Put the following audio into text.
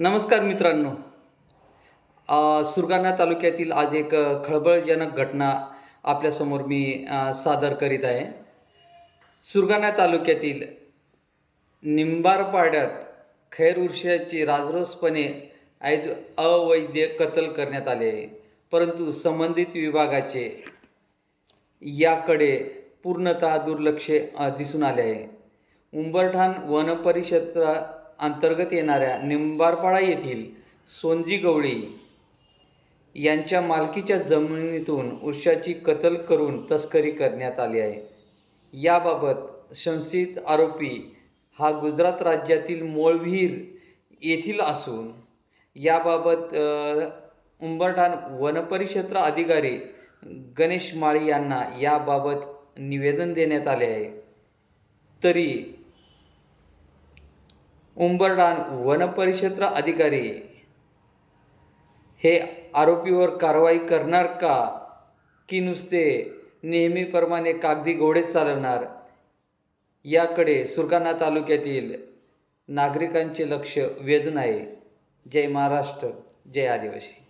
नमस्कार मित्रांनो. सुरगाणा तालुक्यातील आज एक खळबळजनक घटना आपल्यासमोर मी सादर करीत आहे. सुरगाणा तालुक्यातील निंबारपाड्यात खैर उर्षाची राजरोसपणे ऐद अवैध कत्ल करण्यात आले आहे. परंतु संबंधित विभागाचे याकडे पूर्णतः दुर्लक्ष दिसून आले आहे. उंबरठाण वनपरिक्षेत्रा अंतर्गत येणाऱ्या निंबारपाडा येथील सोनजी गवळी यांच्या मालकीच्या जमिनीतून उर्षाची कत्ल करून तस्करी करण्यात आली आहे. याबाबत संशयित आरोपी हा गुजरात राज्यातील मोळवीर येथील असून याबाबत उंबरठाण वनपरिक्षेत्र अधिकारी गणेश माळी यांना याबाबत निवेदन देण्यात आले आहे. तरी उंबरडान वनपरिक्षेत्र अधिकारी. हे आरोपीवर कारवाई करणार का? की नुसते नेहमीप्रमाणे कागदी घोडेच चालवणार? याकडे सुरगाणा तालुक्यातील नागरिकांचे लक्ष वेधून आहे. जय महाराष्ट्र जय आदिवासी.